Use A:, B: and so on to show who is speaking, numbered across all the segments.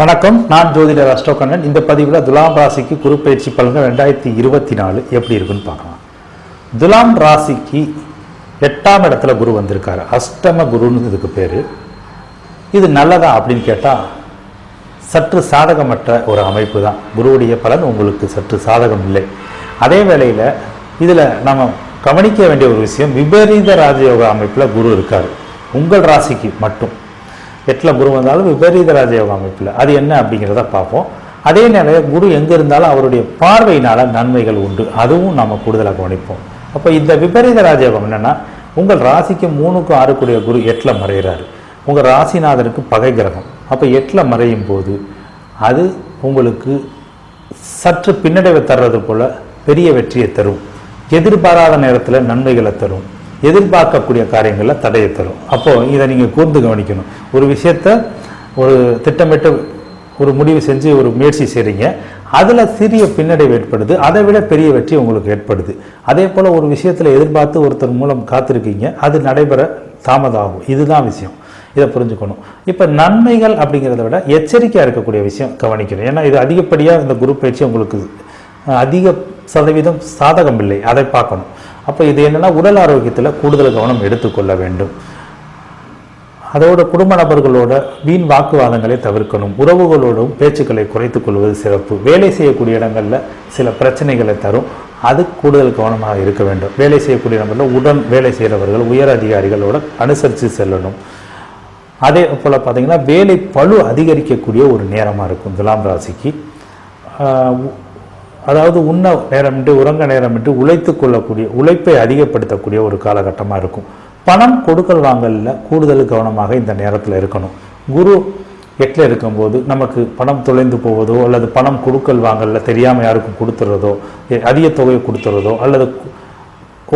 A: வணக்கம். நான் ஜோதிடர் அஷ்டோகண்ணன். இந்த பதிவில் துலாம் ராசிக்கு குரு பயிற்சி பலன்கள் ரெண்டாயிரத்தி இருபத்தி நாலு எப்படி இருக்குன்னு பார்க்கலாம். துலாம் ராசிக்கு எட்டாம் இடத்துல குரு வந்திருக்காரு. அஷ்டம குருன்னு இதுக்கு பேர். இது நல்லதா அப்படின்னு கேட்டால் சற்று சாதகமற்ற ஒரு அமைப்பு தான் குருவுடைய பலன் உங்களுக்கு சற்று சாதகம் இல்லை. அதே வேளையில் இதில் நம்ம கவனிக்க வேண்டிய ஒரு விஷயம் விபரீத ராஜயோக அமைப்பில் குரு இருக்கார். உங்கள் ராசிக்கு மட்டும். எட்டில் குரு வந்தாலும் விபரீத ராஜயோக அமைப்பில். அது என்ன அப்படிங்கிறத பார்ப்போம். அதே நேரம் குரு எங்கே இருந்தாலும் அவருடைய பார்வையினால் நன்மைகள் உண்டு. அதுவும் நம்ம கூடுதலாக கவனிப்போம். அப்போ இந்த விபரீத ராஜயோகம் என்னென்னா உங்கள் ராசிக்கு மூணுக்கும் ஆறுக்குடைய குரு எட்டில் மறைகிறாரு உங்கள் ராசிநாதனுக்கு பகை கிரகம். அப்போ எட்டில் மறையும் போது அது உங்களுக்கு சற்று பின்னடைவை தர்றது போல் பெரிய வெற்றியை தரும். எதிர்பாராத நேரத்தில் நன்மைகளை தரும். எதிர்பார்க்கக்கூடிய காரியங்களில் தடையை தரும். அப்போது இதை நீங்கள் கூர்ந்து கவனிக்கணும். ஒரு விஷயத்த ஒரு திட்டமிட்டு ஒரு முடிவு செஞ்சு ஒரு முயற்சி செய்கிறீங்க அதில் சிறிய பின்னடைவு ஏற்படுது. அதை விட பெரிய வெற்றி உங்களுக்கு ஏற்படுது. அதே போல் ஒரு விஷயத்தில் எதிர்பார்த்து ஒருத்தர் மூலம் காத்திருக்கீங்க. அது நடைபெற தாமதம் ஆகும் இதுதான் விஷயம். இதை புரிஞ்சுக்கணும். இப்போ நன்மைகள் அப்படிங்கிறத விட எச்சரிக்கையாக இருக்கக்கூடிய விஷயம் கவனிக்கணும். ஏன்னா இது அதிகப்படியாக இந்த குரூப் பயிற்சி உங்களுக்கு அதிக சதவீதம் சாதகம் இல்லை அதை பார்க்கணும். அப்போ இது என்னென்னா உடல் ஆரோக்கியத்தில் கூடுதல் கவனம் எடுத்துக்கொள்ள வேண்டும். அதோட குடும்ப நபர்களோட வீண் வாக்குவாதங்களை தவிர்க்கணும். உறவுகளோடும் பேச்சுக்களை குறைத்துக் கொள்வது சிறப்பு. வேலை செய்யக்கூடிய இடங்களில் சில பிரச்சனைகளை தரும். அது கூடுதல் கவனமாக இருக்க வேண்டும். வேலை செய்யக்கூடிய இடங்களில் உடன் வேலை செய்கிறவர்கள் உயர் அதிகாரிகளோட அனுசரித்து செல்லணும். அதே போல் பார்த்தீங்கன்னா வேலை பளு அதிகரிக்கக்கூடிய ஒரு நேரமாக இருக்கும். துலாம் ராசிக்கு. அதாவது உண்ண நேரமின்றி உறங்க நேரமின்றி உழைத்து கொள்ளக்கூடிய உழைப்பை அதிகப்படுத்தக்கூடிய ஒரு காலகட்டமாக இருக்கும். பணம் கொடுக்கல் வாங்கலில் கூடுதல் கவனமாக இந்த நேரத்தில் இருக்கணும். குரு எட்டில் இருக்கும்போது நமக்கு பணம் தொலைந்து போவதோ அல்லது பணம் கொடுக்கல் வாங்கலில் தெரியாமல் யாருக்கும் கொடுத்துறதோ அதிக தொகையை கொடுத்துறதோ அல்லது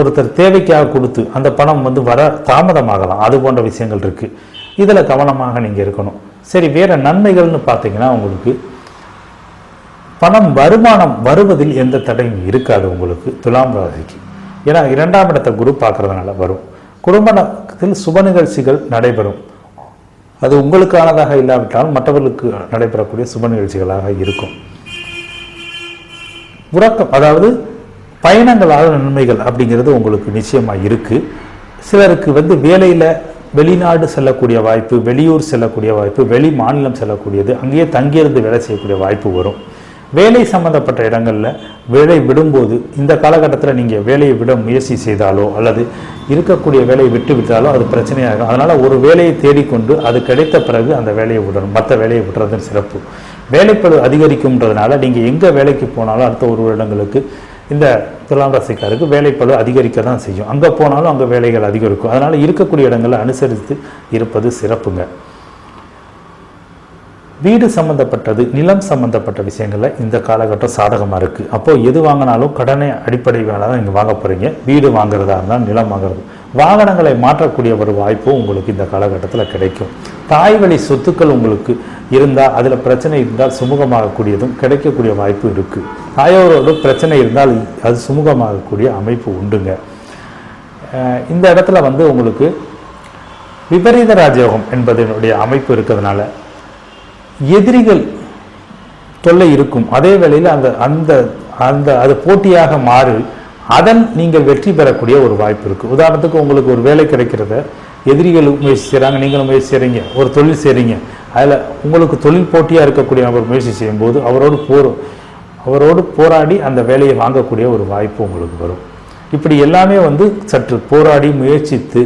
A: ஒருத்தர் தேவைக்காக கொடுத்து அந்த பணம் வந்து வர தாமதமாகலாம். அது போன்ற விஷயங்கள் இருக்குது இதில் கவனமாக நீங்கள் இருக்கணும். சரி வேறு நன்மைகள்னு பார்த்தீங்கன்னா உங்களுக்கு பணம் வருமானம் வருவதில் எந்த தடையும் இருக்காது உங்களுக்கு துலாம் ராசிக்கு. ஏன்னா இரண்டாம் இடத்தை குரு பார்க்கறதுனால வரும். குடும்பத்தில் சுப நிகழ்ச்சிகள் நடைபெறும். அது உங்களுக்கானதாக இல்லாவிட்டாலும் மற்றவர்களுக்கு நடைபெறக்கூடிய சுப நிகழ்ச்சிகளாக இருக்கும். உறக்கம் அதாவது பயணங்களால் நன்மைகள் அப்படிங்கிறது உங்களுக்கு நிச்சயமாக இருக்குது சிலருக்கு வந்து வேலையில் வெளிநாடு செல்லக்கூடிய வாய்ப்பு வெளியூர் செல்லக்கூடிய வாய்ப்பு வெளி மாநிலம் செல்லக்கூடியது அங்கேயே தங்கியிருந்து வேலை செய்யக்கூடிய வாய்ப்பு வரும். வேலை சம்பந்தப்பட்ட இடங்களில் வேலை விடும்போது இந்த காலகட்டத்தில் நீங்கள் வேலையை விட முயற்சி செய்தாலோ அல்லது இருக்கக்கூடிய வேலையை விட்டு விட்டாலோ அது பிரச்சனையாகும். அதனால் ஒரு வேலையை தேடிக்கொண்டு அது கிடைத்த பிறகு அந்த வேலையை விடணும். மற்ற வேலையை விடுறது சிறப்பு. வேலைப்பளு அதிகரிக்கும்ன்றதுனால நீங்கள் எங்கே வேலைக்கு போனாலும் அடுத்த ஒரு வருடங்களுக்கு இந்த துலாம் ராசிக்காருக்கு வேலைப்பளு அதிகரிக்க தான் செய்யும். அங்கே போனாலும் அங்கே வேலைகள் அதிகரிக்கும். அதனால் இருக்கக்கூடிய இடங்களை அனுசரித்து இருப்பது சிறப்புங்க. வீடு சம்மந்தப்பட்டது நிலம் சம்மந்தப்பட்ட விஷயங்களில் இந்த காலகட்டம் சாதகமாக இருக்குது அப்போது எது வாங்கினாலும் கடனை அடிப்படை வேலை தான் நீங்கள் வாங்க போகிறீங்க வீடு வாங்குறதா இருந்தால் நிலம் வாங்குறது. வாகனங்களை மாற்றக்கூடிய ஒரு வாய்ப்பும் உங்களுக்கு இந்த காலகட்டத்தில் கிடைக்கும். தாய் வழி சொத்துக்கள் உங்களுக்கு இருந்தால் அதில் பிரச்சனை இருந்தால் சுமூகமாகக்கூடியதும் கிடைக்கக்கூடிய வாய்ப்பு இருக்குது தாயோரோட பிரச்சனை இருந்தால் அது சுமூகமாகக்கூடிய அமைப்பு உண்டுங்க. இந்த இடத்துல வந்து உங்களுக்கு விபரீத ராஜயோகம் என்பதனுடைய அமைப்பு இருக்கிறதுனால எதிரிகள் தொல்லை இருக்கும். அதே வேளையில் அந்த அந்த அந்த அது போட்டியாக மாறி அதன் நீங்கள் வெற்றி பெறக்கூடிய ஒரு வாய்ப்பு இருக்குது உதாரணத்துக்கு உங்களுக்கு ஒரு வேலை கிடைக்கிறத எதிரிகள் முயற்சி செய்கிறாங்க நீங்களும் முயற்சி செய்கிறீங்க ஒரு தொழில் செய்கிறீங்க அதில் உங்களுக்கு தொழில் போட்டியாக இருக்கக்கூடிய நபர் முயற்சி செய்யும்போது அவரோடு போர் அவரோடு போராடி அந்த வேலையை வாங்கக்கூடிய ஒரு வாய்ப்பு உங்களுக்கு வரும். இப்படி எல்லாமே வந்து சற்று போராடி முயற்சித்து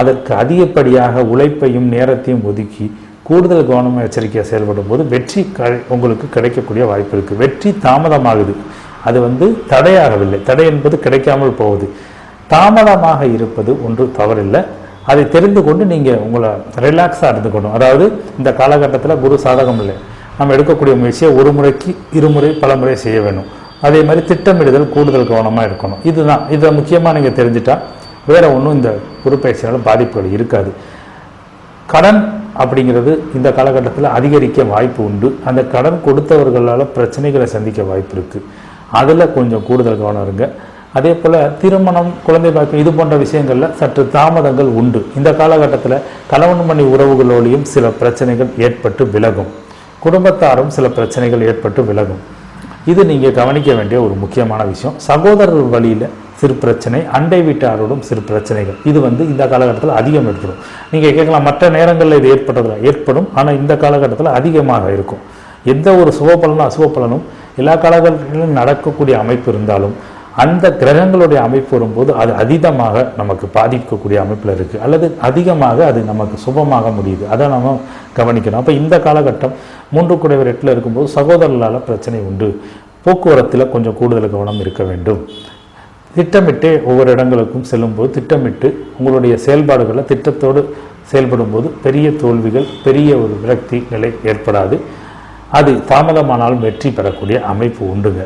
A: அதற்கு அதிகப்படியாக உழைப்பையும் நேரத்தையும் ஒதுக்கி கூடுதல் கவனம் எச்சரிக்கையாக செயல்படும் போது வெற்றி க- உங்களுக்கு கிடைக்கக்கூடிய வாய்ப்பு இருக்குது வெற்றி தாமதமாகுது. அது வந்து தடையாகவில்லை. தடை என்பது கிடைக்காமல் போகுது. தாமதமாக இருப்பது ஒன்று தவறில்லை. அதை தெரிந்து கொண்டு நீங்கள் உங்களை ரிலாக்ஸாக இருந்துக்கணும். அதாவது இந்த காலகட்டத்தில் குரு சாதகம் இல்லை. நம்ம எடுக்கக்கூடிய முயற்சியை ஒரு முறைக்கு இருமுறை பல முறை செய்ய வேணும். அதே மாதிரி திட்டமிடுதல் கூடுதல் கவனமாக இருக்கணும். இதுதான். இதை முக்கியமாக நீங்கள் தெரிஞ்சிட்டா வேற ஒன்றும் இந்த குறுப்பயிற்சியால் பாதிப்புகள் இருக்காது. கடன் அப்படிங்கிறது இந்த காலகட்டத்தில் அதிகரிக்க வாய்ப்பு உண்டு. அந்த கடன் கொடுத்தவர்களால் பிரச்சனைகளை சந்திக்க வாய்ப்பு இருக்குது அதில் கொஞ்சம் கூடுதல் கவனம் இருங்க. அதே போல் திருமணம் குழந்தை பாக்கியம் இது போன்ற விஷயங்களில் சற்று தாமதங்கள் உண்டு. இந்த காலகட்டத்தில் கணவன் மணி உறவுகளோடையும் சில பிரச்சனைகள் ஏற்பட்டு விலகும். குடும்பத்தாரும் சில பிரச்சனைகள் ஏற்பட்டு விலகும். இது நீங்கள் கவனிக்க வேண்டிய ஒரு முக்கியமான விஷயம். சகோதரர் வழியில் சிறு பிரச்சனை அண்டை வீட்டாரோடும் சிறு பிரச்சனைகள் இது வந்து இந்த காலகட்டத்தில் அதிகம் ஏற்படும். நீங்கள் கேட்கலாம் மற்ற நேரங்களில் இது ஏற்பட்டதில்ல ஏற்படும் ஆனால் இந்த காலகட்டத்தில் அதிகமாக இருக்கும். எந்த ஒரு சுபபலனும் அசுபபலனும் எல்லா காலகட்டத்திலும் நடக்கக்கூடிய அமைப்பு இருந்தாலும் அந்த கிரகங்களுடைய அமைப்பு வரும்போது அது அதீதமாக நமக்கு பாதிக்கக்கூடிய அமைப்பில் இருக்குது அல்லது அதிகமாக அது நமக்கு சுபமாக முடியுது. அதை நம்ம கவனிக்கணும். அப்போ இந்த காலகட்டம் மூன்று குடைவர் எட்டில் இருக்கும்போது சகோதரர்களால் பிரச்சனை உண்டு. போக்குவரத்தில் கொஞ்சம் கூடுதல் கவனம் இருக்க வேண்டும். திட்டமிட்டு ஒவ்வொரு இடங்களுக்கும் செல்லும்போது திட்டமிட்டு உங்களுடைய செயல்பாடுகளை திட்டத்தோடு செயல்படும்போது பெரிய தோல்விகள் பெரிய ஒரு விரக்தி நிலை ஏற்படாது. அது தாமதமானாலும் வெற்றி பெறக்கூடிய அமைப்பு உண்டுங்க.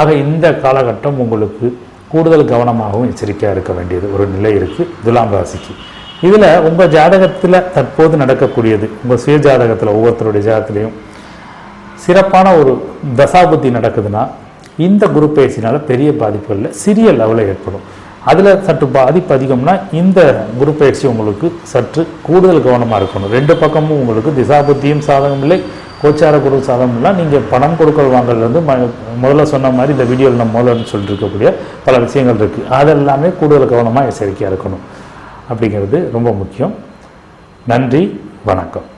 A: ஆக இந்த காலகட்டம் உங்களுக்கு கூடுதல் கவனமாகவும் எச்சரிக்கையாக இருக்க வேண்டியது ஒரு நிலை இருக்குது துலாம் ராசிக்கு. இதில் உங்கள் ஜாதகத்தில் தற்போது நடக்கக்கூடியது உங்கள் சுய ஜாதகத்தில் ஒவ்வொருத்தருடைய ஜாதகத்திலையும் சிறப்பான ஒரு தசாபுத்தி நடக்குதுன்னா இந்த குரு பயிற்சினால் பெரிய பாதிப்புகளில் இல்லை சிறிய லெவலில் ஏற்படும். அதில் சற்று பாதிப்பு அதிகம்னா இந்த குரு பயிற்சி உங்களுக்கு சற்று கூடுதல் கவனமாக இருக்கணும். ரெண்டு பக்கமும் உங்களுக்கு திசாபுத்தியும் சாதகம் இல்லை கோச்சார குரு சாதகம் இல்லை நீங்கள் பணம் கொடுக்கல் வாங்கலேருந்து ம முதல்ல சொன்ன மாதிரி இந்த வீடியோவில் நம்ம முதல்ல சொல்லிட்டு இருக்கக்கூடிய பல விஷயங்கள் இருக்குது அதெல்லாமே கூடுதல் கவனமாக எச்சரிக்கையாக இருக்கணும். அப்படிங்கிறது ரொம்ப முக்கியம். நன்றி வணக்கம்.